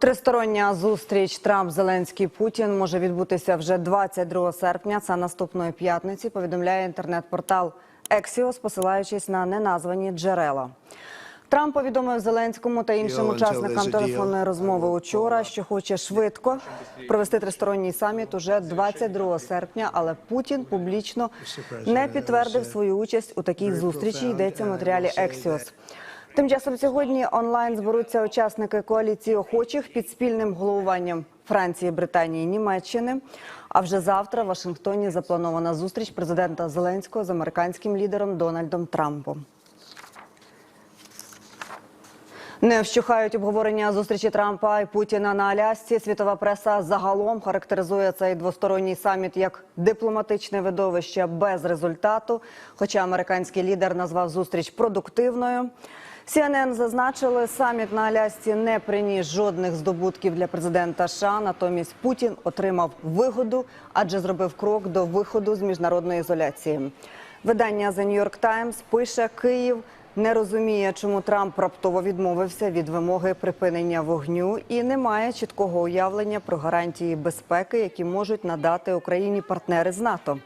Тристороння зустріч Трамп, Зеленський, Путін може відбутися вже 22 серпня. Це наступної п'ятниці. Повідомляє інтернет-портал Axios, посилаючись на неназвані джерела. Трамп повідомив Зеленському та іншим учасникам телефонної розмови учора, що хоче швидко провести тристоронній саміт уже 22 серпня. Але Путін публічно не підтвердив свою участь у такій зустрічі. Йдеться в матеріалі Axios. Тим часом сьогодні онлайн зберуться учасники коаліції охочих під спільним головуванням Франції, Британії, Німеччини. А вже завтра в Вашингтоні запланована зустріч президента Зеленського з американським лідером Дональдом Трампом. Не вщухають обговорення зустрічі Трампа і Путіна на Алясці. Світова преса загалом характеризує цей двосторонній саміт як дипломатичне видовище без результату. Хоча американський лідер назвав зустріч продуктивною. CNN зазначили, саміт на Алясці не приніс жодних здобутків для президента США. Натомість Путін отримав вигоду, адже зробив крок до виходу з міжнародної ізоляції. Видання The New York Times пише Київ не розуміє, чому Трамп раптово відмовився від вимоги припинення вогню і не має чіткого уявлення про гарантії безпеки, які можуть надати Україні партнери з НАТО.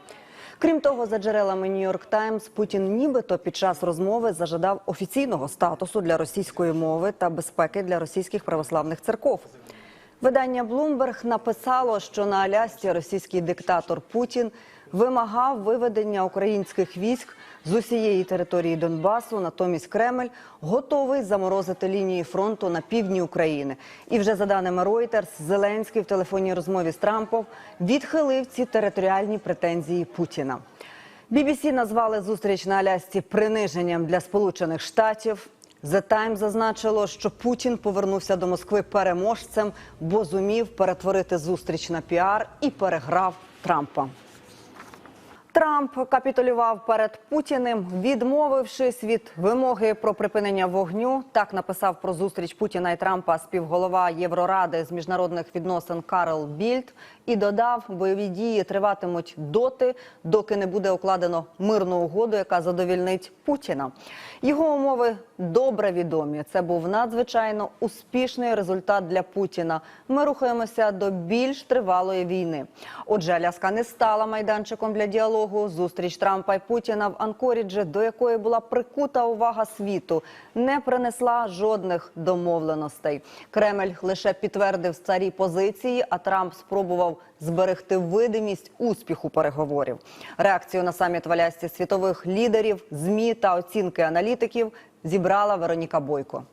Крім того, за джерелами Нью-Йорк Таймс, Путін нібито під час розмови зажадав офіційного статусу для російської мови та безпеки для російських православних церков. Видання Bloomberg написало, що на Алясці російський диктатор Путін вимагав виведення українських військ з усієї території Донбасу. Натомість Кремль готовий заморозити лінії фронту на півдні України. І вже за даними Reuters, Зеленський в телефонній розмові з Трампом відхилив ці територіальні претензії Путіна. BBC назвали зустріч на Алясці приниженням для Сполучених Штатів. The Time зазначило, що Путін повернувся до Москви переможцем, бо зумів перетворити зустріч на піар і переграв Трампа. Трамп капітулював перед Путіним, відмовившись від вимоги про припинення вогню. Так написав про зустріч Путіна і Трампа співголова Євроради з міжнародних відносин Карл Більд і додав, бойові дії триватимуть доти, доки не буде укладено мирну угоду, яка задовільнить Путіна. Його умови добре відомі. Це був надзвичайно успішний результат для Путіна. Ми рухаємося до більш тривалої війни. Отже, Аляска не стала майданчиком для діалогу. Зустріч Трампа і Путіна в Анкоріджі, до якої була прикута увага світу, не принесла жодних домовленостей. Кремль лише підтвердив старі позиції, а Трамп спробував зберегти видимість успіху переговорів. Реакцію на саміт в Алясці світових лідерів, змі та оцінки аналітиків зібрала Вероніка Бойко.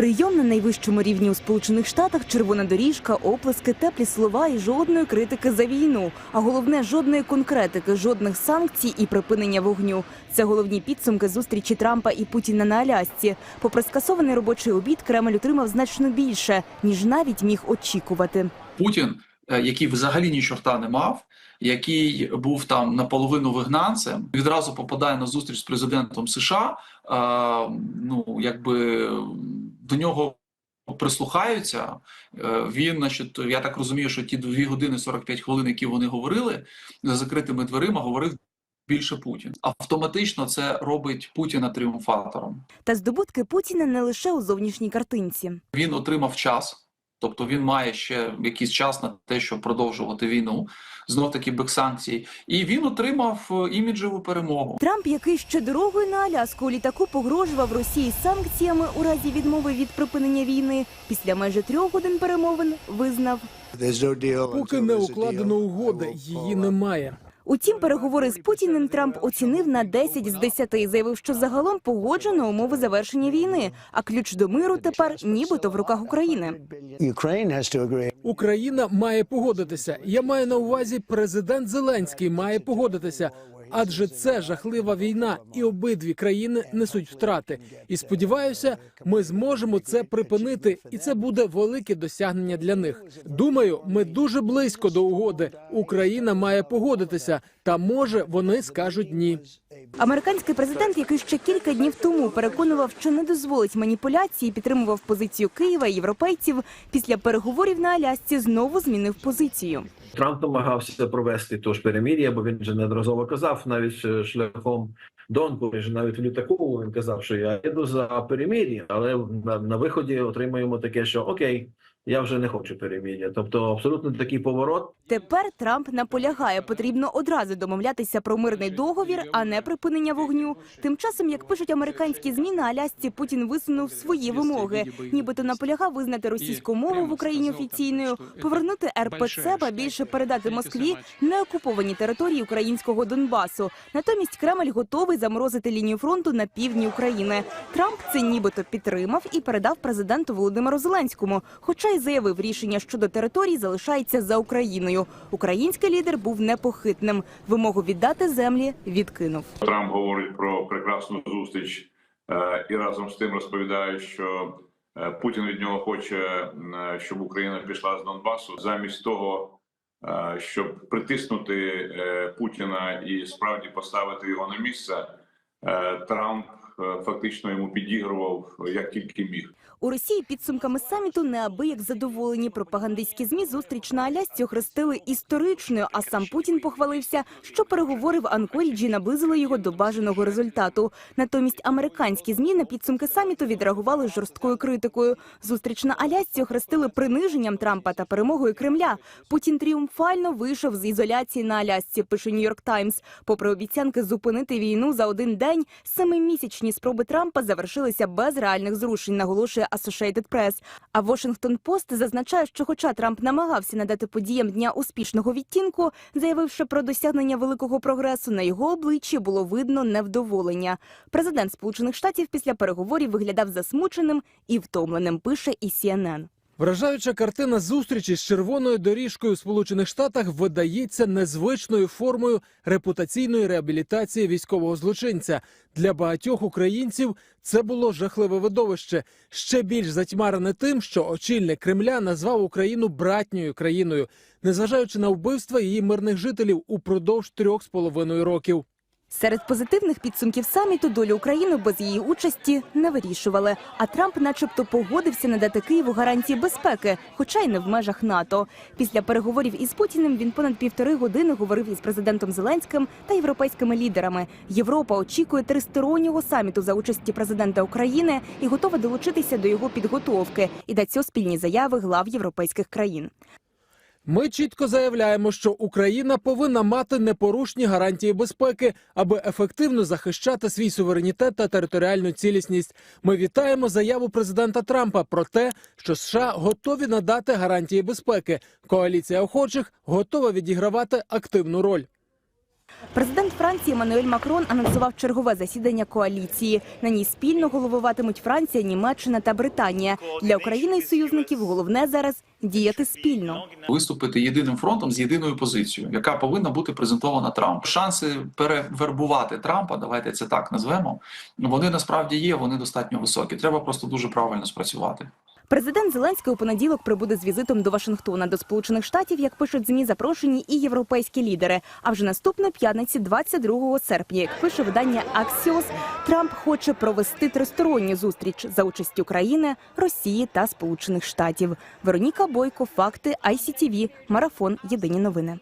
Прийом на найвищому рівні у Сполучених Штатах, червона доріжка, оплески, теплі слова і жодної критики за війну. А головне жодної конкретики, жодних санкцій і припинення вогню. Це головні підсумки зустрічі Трампа і Путіна на Алясці. Попри скасований робочий обід, Кремль отримав значно більше, ніж навіть міг очікувати. Путін, е, який взагалі ні чорта не мав, який був там наполовину вигнанцем, відразу попадає на зустріч з президентом США. е, Ну якби до нього прислухаються. Е, Він, значить, я так розумію, що ті 2 години 45 хвилин, які вони говорили за закритими дверима, говорив. Більше Путін автоматично це робить Путіна тріумфатором. Та здобутки Путіна не лише у зовнішній картинці. Він отримав час, тобто він має ще якийсь час на те, щоб продовжувати війну, знов таки без санкцій, і він отримав е, іміджеву перемогу. Трамп, який ще дорогою на Аляску у літаку погрожував Росії санкціями у разі відмови від припинення війни, після майже трьох годин перемовин визнав. Поки не укладено угоди, її немає. Утім, переговори з Путіним Трамп оцінив на 10 з 10 заявив, що загалом погоджено умови завершення війни, а ключ до миру тепер нібито в руках України. Україна має погодитися. Я маю на увазі, президент Зеленський має погодитися. Адже це жахлива війна, і обидві країни несуть втрати. І сподіваюся, ми зможемо це припинити, і це буде велике досягнення для них. Думаю, ми дуже близько до угоди. Україна має погодитися, та може вони скажуть ні. Американський президент, який ще кілька днів тому переконував, що не дозволить маніпуляції, підтримував позицію Києва і європейців. Після переговорів на Алясці знову змінив позицію. Трамп намагався провести тож перемір'я, бо він вже неодноразово казав, навіть е, шляхом до Анкоріжа, навіть в літаку він казав, що я їду за перемир'я, але на, на виході отримуємо таке, що окей, я вже не хочу перемир'я. Тобто абсолютно такий поворот. Тепер Трамп наполягає, потрібно одразу домовлятися про мирний договір, а не припинення вогню. Тим часом, як пишуть американські змі, на Алясці Путін висунув свої вимоги. Нібито наполягав визнати російську мову в Україні офіційною, повернути РПЦ, ба більше передати Москві неокуповані території українського Донбасу. Натомість Кремль готовий заморозити лінію фронту на півдні України. Трамп це нібито підтримав і передав президенту Володимиру Зеленському, хоча й заявив, рішення щодо територій залишається за Україною. Український лідер був непохитним. Вимогу віддати землі відкинув. Трамп говорить про прекрасну зустріч е, і разом з тим розповідає, що е, Путін від нього хоче, е, щоб Україна пішла з Донбасу, замість того, щоб притиснути Путіна і справді поставити його на місце. Трамп фактично йому підігрував як тільки міг. У Росії підсумками саміту неабияк задоволені. Пропагандистські змі зустріч на Алясці охрестили історичною. А сам Путін похвалився, що переговори в Анкоріджі наблизили його до бажаного результату. Натомість американські змі на підсумки саміту відреагували жорсткою критикою. Зустріч на Алясці охрестили приниженням Трампа та перемогою Кремля. Путін тріумфально вийшов з ізоляції на Алясці. Пише Нью-Йорк Таймс. Попри обіцянки зупинити війну за один день, семимісячні спроби Трампа завершилися без реальних зрушень. Наголошує Associated Press. А Washington Post зазначає, що, хоча Трамп намагався надати подіям дня успішного відтінку, заявивши про досягнення великого прогресу, на його обличчі було видно невдоволення. Президент Сполучених Штатів після переговорів виглядав засмученим і втомленим. Пише і CNN. Вражаюча картина зустрічі з червоною доріжкою в Сполучених Штатах видається незвичною формою репутаційної реабілітації військового злочинця. Для багатьох українців це було жахливе видовище, ще більш затьмарене тим, що очільник Кремля назвав Україну братньою країною, незважаючи на вбивства її мирних жителів упродовж трьох з половиною років. Серед позитивних підсумків саміту долю України без її участі не вирішували. А Трамп, начебто, погодився надати Києву гарантії безпеки, хоча й не в межах НАТО. Після переговорів із Путіним він понад півтори години говорив із президентом Зеленським та європейськими лідерами. Європа очікує тристороннього саміту за участі президента України і готова долучитися до його підготовки і дать спільні заяви глав європейських країн. Ми чітко заявляємо, що Україна повинна мати непорушні гарантії безпеки, аби ефективно захищати свій суверенітет та територіальну цілісність. Ми вітаємо заяву президента Трампа про те, що США готові надати гарантії безпеки. Коаліція охочих готова відігравати активну роль. Президент Франції Мануель Макрон анонсував чергове засідання коаліції. На ній спільно головуватимуть Франція, Німеччина та Британія. Для України і союзників головне зараз діяти спільно. виступити єдиним фронтом з єдиною позицією, яка повинна бути презентована Трампу. Шанси перевербувати Трампа, давайте це так назвемо. Вони насправді є, вони достатньо високі. Треба просто дуже правильно спрацювати. Президент Зеленський у понеділок прибуде з візитом до Вашингтона. До Сполучених Штатів, як пишуть змі, запрошені і європейські лідери. А вже наступної п'ятниці, 22 серпня, як пише видання Axios, Трамп хоче провести тристоронню зустріч за участю України, Росії та Сполучених Штатів. Вероніка Бойко, факти ICTV, марафон. Єдині новини.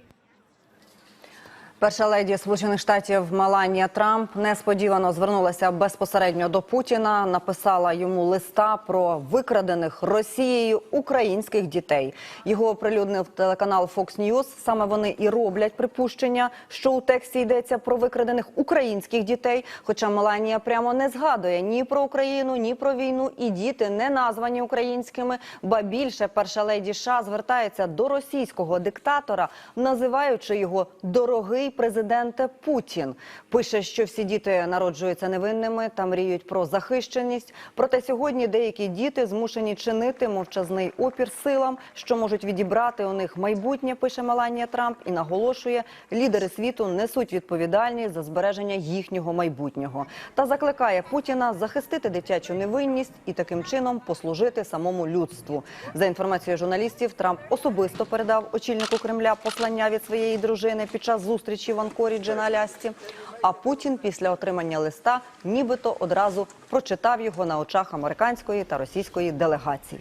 Перша леді Сполучених Штатів Меланія Трамп несподівано звернулася безпосередньо до Путіна. Написала йому листа про викрадених Росією українських дітей. Його оприлюднив телеканал Fox News. Саме вони і роблять припущення, що у тексті йдеться про викрадених українських дітей. Хоча Меланія прямо не згадує ні про Україну, ні про війну, і діти не названі українськими. Ба більше перша леді США звертається до російського диктатора, називаючи його дорогий президенте Путін. Пише, що всі діти народжуються невинними та мріють про захищеність. Проте сьогодні деякі діти змушені чинити мовчазний опір силам, що можуть відібрати у них майбутнє. Пише Меланія Трамп і наголошує, лідери світу несуть відповідальність за збереження їхнього майбутнього та закликає Путіна захистити дитячу невинність і таким чином послужити самому людству. За інформацією журналістів, Трамп особисто передав очільнику Кремля послання від своєї дружини під час зустрічі в Анкоріджі на Алясці. А Путін після отримання листа нібито одразу прочитав його на очах американської та російської делегацій.